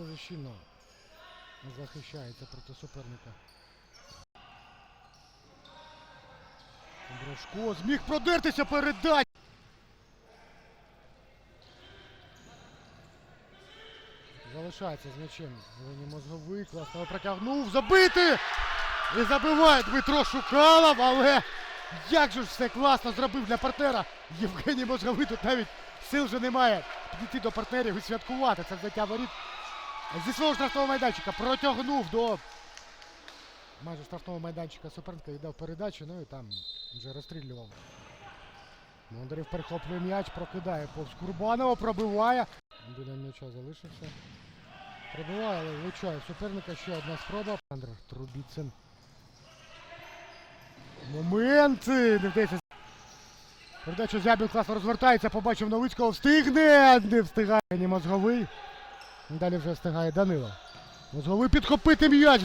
дуже щільно захищається проти суперника. Брошко зміг продертися передать. Залишається з м'ячем. Євгеній Мозговий класно протягнув. Забити! І забиває Дмитро Шукалов, але як же ж все класно зробив для партнера. Євгеній Мозговий тут навіть сил вже немає підійти до партнерів і святкувати це взяття воріт. Зі свого штрафного майданчика протягнув до майже штрафного майданчика суперника і дав передачу, ну і там вже розстрілював. Бондарів перехоплює м'яч, прокидає повз Курбанова, пробиває. Біля м'яча залишився. Пробиває, але влучає суперника. Ще одна спроба. Андр Трубіцин. Моменти! Не вдається. Передача Зябін класно розвертається, побачив Новицького, встигне! Не встигає ні мозговий. Далі вже встигає Данило. Мозговий підхопити м'яч.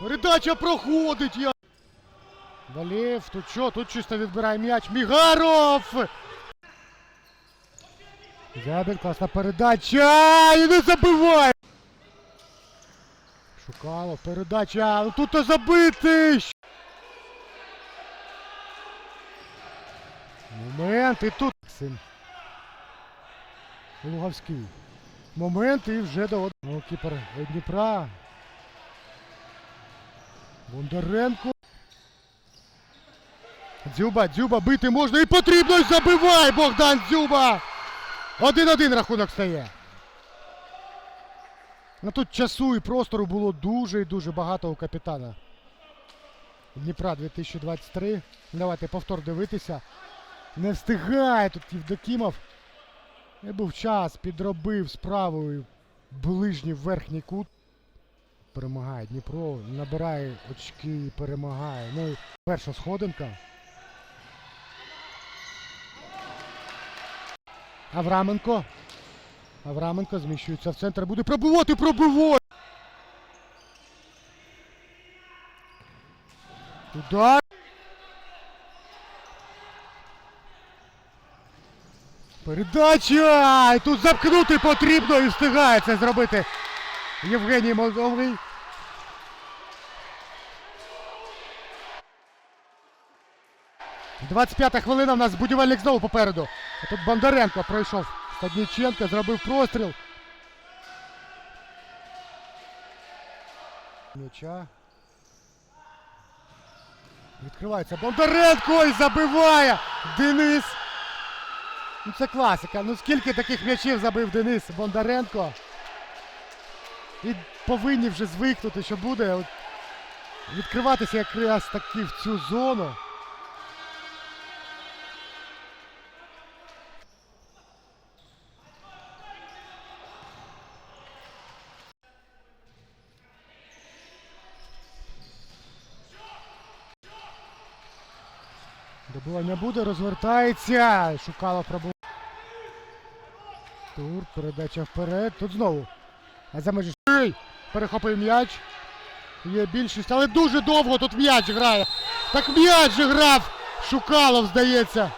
Передача проходить. Я... Валєв, тут що? Тут чисто відбирає м'яч. Мігаров! Зябін, класна передача! І не забиває! Шукало, передача. Ну тут то забити! Момент і тут Максим. Луговський. Момент і вже до голкіпер Дніпра. Бондаренко. Дзюба, Дзюба, бити можна і потрібно і забивай Богдан Дзюба! Один-один рахунок стає. Ну тут часу і простору було дуже і дуже багато у капітана. Дніпра 2023. Давайте повтор дивитися. Не встигає тут Євдокімов. Не був час, підробив справою ближній верхній кут. Перемагає Дніпро, набирає очки, і перемагає. Ну і перша сходинка. Авраменко. Авраменко зміщується в центр, буде пробивати, пробиває! Удар! Передача! І тут запкнути потрібно і встигає це зробити Євгеній Мозговий. Двадцять п'ята хвилина, у нас будівельник знову попереду. А тут Бондаренко пройшов. Стадніченко зробив простріл. М'яча. Відкривається Бондаренко і забиває Денис. Ну це класика. Ну скільки таких м'ячів забив Денис Бондаренко. І повинні вже звикнути, що буде от, відкриватися якраз таки в цю зону. Добивання буде, розвертається. Шукало пробу. Тур, передача вперед. Тут знову. А за межі перехопив м'яч. Є більшість, але дуже довго тут м'яч грає. Так м'яч же грав. Шукалов, здається.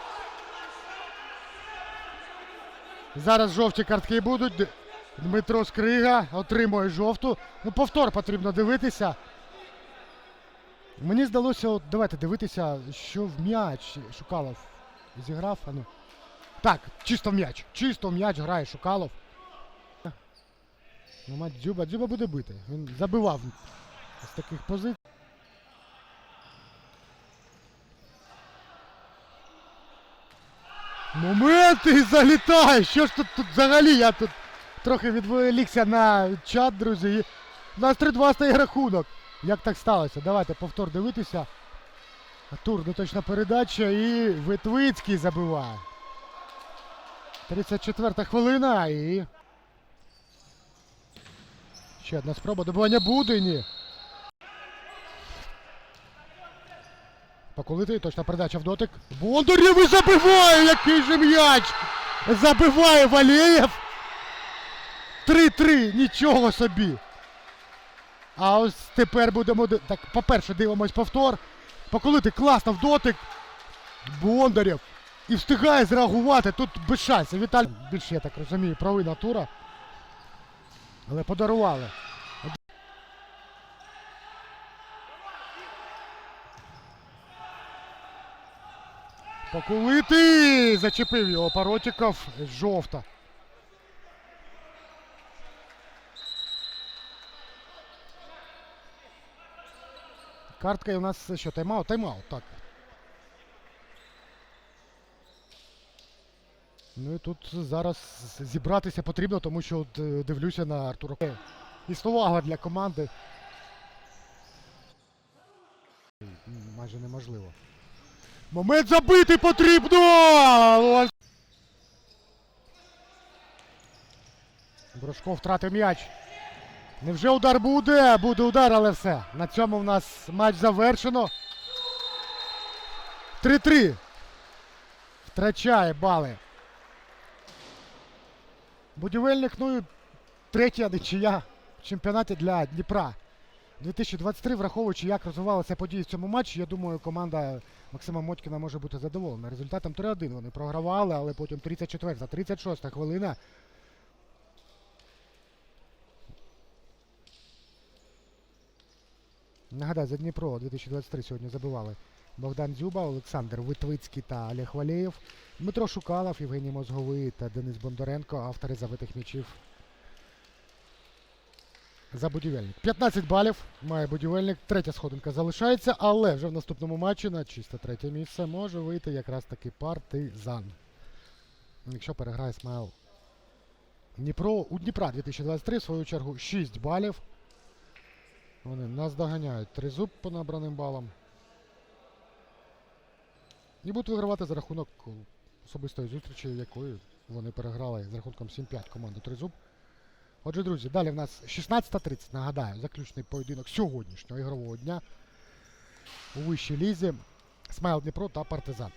Зараз жовті картки будуть. Дмитро Скрига отримує жовту. Ну, повтор потрібно дивитися. Мені здалося, от давайте дивитися, що в м'яч Шукалов зіграв. А ну. Так, чисто м'яч. Чисто м'яч грає Шукалов. Ну, мать Дзюба, Дзюба буде бити. Він забивав з таких позицій. Момент і залітає! Що ж тут, тут взагалі? Я тут трохи відволікся на чат, друзі. і У нас 3-2 стає рахунок. Як так сталося? Давайте повтор дивитися. Тур неточна передача і Витвицький забиває. 34 хвилина і. Ще одна спроба добивання буде, ні. Поколитий, точна передача в дотик. Бондарєв і забиває! Який же м'яч! Забиває Валєєв! 3-3, нічого собі! А ось тепер будемо. Так, по-перше, дивимось повтор. Поколити класно в дотик. Бондарєв. І встигає зреагувати. Тут без шансів. Віталій більше, я так розумію, провина тура. Але подарували. Покулити! Зачепив його Паротіков. Жовта. Картка у нас що, тайм-аут? Тайм-аут, так. Ну і тут зараз зібратися потрібно, тому що е, дивлюся на Артура. Існувала для команди. Майже неможливо. Момент забити потрібно! Брошко втратив м'яч. Невже удар буде? Буде удар, але все. На цьому в нас матч завершено. 3-3. Втрачає бали. Будівельник, ну третя нічия в чемпіонаті для Дніпра. 2023, враховуючи, як розвивалися події в цьому матчі, я думаю, команда Максима Мотькіна може бути задоволена. Результатом 3-1 вони програвали, але потім 34 за 36 хвилина. Нагадаю, за Дніпро 2023 сьогодні забивали Богдан Дзюба, Олександр Витвицький та Олег Валєєв, Дмитро Шукалов, Євгеній Мозговий та Денис Бондаренко, автори забитих м'ячів за будівельник. 15 балів має будівельник. Третя сходинка залишається, але вже в наступному матчі на чисто третє місце може вийти якраз таки партизан. Якщо переграє Смайл. Дніпро у Дніпра 2023, в свою чергу, 6 балів. Вони нас доганяють тризуб по набраним балам. І будуть вигравати за рахунок особистої зустрічі, якої вони переграли з рахунком 7-5 команду Тризуб. Отже, друзі, далі в нас 16.30, нагадаю, заключний поєдинок сьогоднішнього ігрового дня у вищій лізі. Смайл Дніпро та Партизан.